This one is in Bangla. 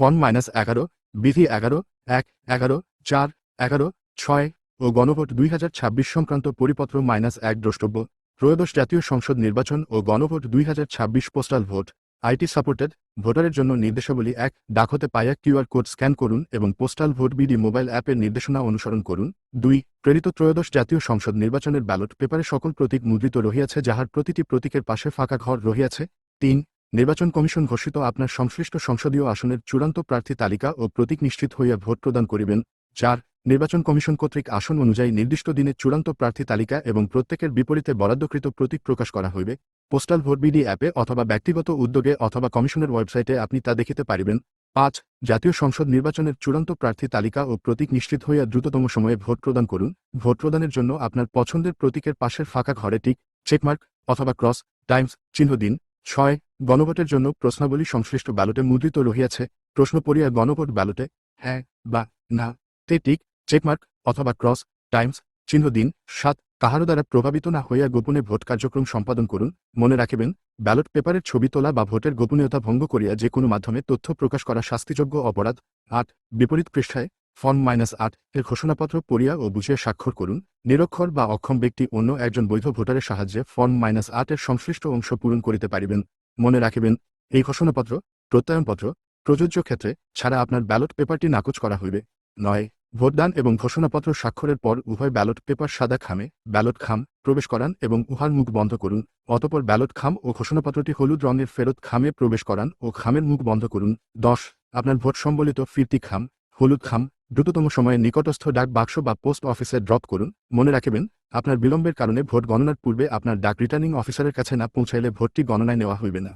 ফর্ম মাইনাস এগারো, বিধি এগারো, এক, এগারো, চার, এগারো, ছয় ও গণভোট দুই হাজার ছাব্বিশ সংক্রান্ত পরিপত্র মাইনাস এক দ্রষ্টব্য, ত্রয়োদশ জাতীয় সংসদ নির্বাচন ও গণভোট দুই হাজার ছাব্বিশ পোস্টাল ভোট, আইটি সাপোর্টেড, ভোটারের জন্য নির্দেশাবলী এক ডাক হতে পায়া কিউআর কোড স্ক্যান করুন এবং পোস্টাল ভোট বিডি মোবাইল অ্যাপের নির্দেশনা অনুসরণ করুন, দুই, প্রেরিত ত্রয়োদশ জাতীয় সংসদ নির্বাচনের ব্যালট পেপারে সকল প্রতীক মুদ্রিত রহিয়াছে যাহার প্রতিটি প্রতীকের পাশে ফাঁকা ঘর রহিয়াছে, তিন নির্বাচন কমিশন ঘোষিত আপনার সংশ্লিষ্ট সংসদীয় আসনের চূড়ান্ত প্রার্থী তালিকা ও প্রতীক নিশ্চিত হইয়া ভোট প্রদান করিবেন চার নির্বাচন কমিশন কর্তৃক আসন অনুযায়ী নির্দিষ্ট দিনে চূড়ান্ত প্রার্থী তালিকা এবং প্রত্যেকের বিপরীতে বরাদ্দকৃত প্রতীক প্রকাশ করা হইবে, পোস্টাল ভোট বিডি অ্যাপে অথবা ব্যক্তিগত উদ্যোগে অথবা কমিশনের ওয়েবসাইটে আপনি তা দেখিতে পারিবেন। পাঁচ, জাতীয় সংসদ নির্বাচনের চূড়ান্ত প্রার্থী তালিকা ও প্রতীক নিশ্চিত হইয়া দ্রুততম সময়ে ভোট প্রদান করুন। ভোট প্রদানের জন্য আপনার পছন্দের প্রতীকের পাশের ফাঁকা ঘরে টিক চেকমার্ক অথবা ক্রস টাইমস চিহ্ন দিন। ছয়, গণভোটের জন্য প্রশ্নাবলী সংশ্লিষ্ট ব্যালটে মুদ্রিত রহিয়াছে, প্রশ্ন পড়িয়া গণভোট ব্যালটে হ্যাঁ বা না, তে টিক, চেকমার্ক অথবা ক্রস, টাইমস, চিহ্ন দিন, সাত কাহারও দ্বারা প্রভাবিত না হইয়া গোপনে ভোট কার্যক্রম সম্পাদন করুন। মনে রাখিবেন, ব্যালট পেপারের ছবি তোলা বা ভোটের গোপনীয়তা ভঙ্গ করিয়া যে কোনো মাধ্যমে তথ্য প্রকাশ করা শাস্তিযোগ্য অপরাধ। আট, বিপরীত পৃষ্ঠায় ফর্ম মাইনাস আট এর ঘোষণাপত্র পড়িয়া ও বুঝিয়ে স্বাক্ষর করুন। নিরক্ষর বা অক্ষম ব্যক্তি অন্য একজন বৈধ ভোটারের সাহায্যে ফর্ম মাইনাস আটের সংশ্লিষ্ট অংশ পূরণ করিতে পারিবেন। মনে রাখিবেন, এই ঘোষণাপত্র প্রত্যয়নপত্র প্রযোজ্য ক্ষেত্রে ছাড়া আপনার ব্যালট পেপারটি নাকচ করা হইবে। নয় ভোটদান এবং ঘোষণাপত্র স্বাক্ষরের পর উভয় ব্যালট পেপার সাদা খামে, ব্যালট খাম প্রবেশ করান এবং উহার মুখ বন্ধ করুন। অতপর ব্যালট খাম ও ঘোষণাপত্রটি হলুদ রঙের ফেরত খামে প্রবেশ করান ও খামের মুখ বন্ধ করুন। দশ, আপনার ভোট সম্বলিত ফিরতি খাম, হলুদ খাম, দ্রুততম সময়ে নিকটস্থ ডাক বাক্স বা পোস্ট অফিসে ড্রপ করুন। মনে রাখবেন, আপনার বিলম্বের কারণে ভোট গণনার পূর্বে আপনার ডাক রিটার্নিং অফিসারের কাছে না পৌঁছাইলে ভোটটি গণনায় নেওয়া হইবে না।